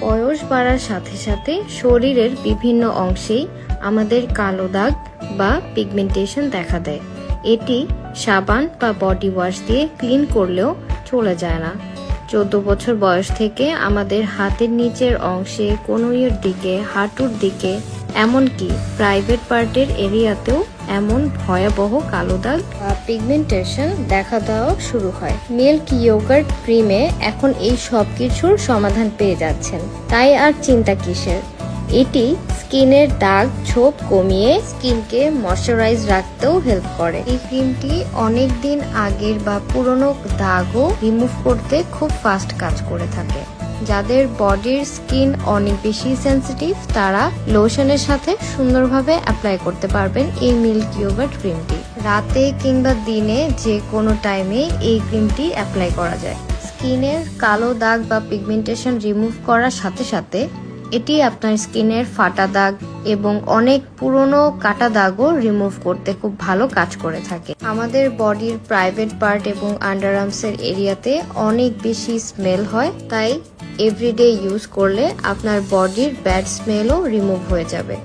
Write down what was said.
বয়স বাড়ার সাথে সাথে শরীরের বিভিন্ন অংশেই আমাদের কালো দাগ বা পিগমেন্টেশন দেখা দেয়। এটি সাবান বা বডি ওয়াশ দিয়ে ক্লিন করলেও চলে যায় না। চোদ্দ বছর বয়স থেকে আমাদের হাতের নিচের অংশে কনুইয়ের দিকে, হাঁটুর দিকে, এমনকি প্রাইভেট পার্টের এরিয়াতেও এমন ভয়াবহ কালো দাগ পিগমেন্টেশন দেখা দেওয়া শুরু হয়। মিল্ক ইয়োগার্ট ক্রিমে এখন এই সব কিছুর সমাধান পেয়ে যাচ্ছেন। তাই আর চিন্তা কিসের? এটি স্কিনের দাগ, ছোপ কমিয়ে স্কিনকে ময়শ্চারাইজ রাখতেও হেল্প করে। এই ক্রিমটি অনেক দিন আগের বা পুরনো দাগও রিমুভ করতে খুব ফাস্ট কাজ করে থাকে। যাদের বডির স্কিন অনেক বেশি সেনসিটিভ তারা লোশনের সাথে সুন্দরভাবে অ্যাপ্লাই করতে পারবেন এই মিল্ক ইয়োগার্ট ক্রিমটি রাতে কিংবা দিনে যে কোনো টাইমে এই ক্রিমটি অ্যাপ্লাই করা যায়। স্কিনের কালো দাগ বা পিগমেন্টেশন রিমুভ করার সাথে সাথে এটি আপনার স্কিনের ফাটা দাগ এবং অনেক পুরনো কাটা দাগও রিমুভ করতে খুব ভালো কাজ করে থাকে। আমাদের বডির প্রাইভেট পার্ট এবং আন্ডারআর্মসের এরিয়াতে অনেক বেশি স্মেল হয়, তাই এভরিডে ইউজ করলে আপনার বডির ব্যাড স্মেলও রিমুভ হয়ে যাবে।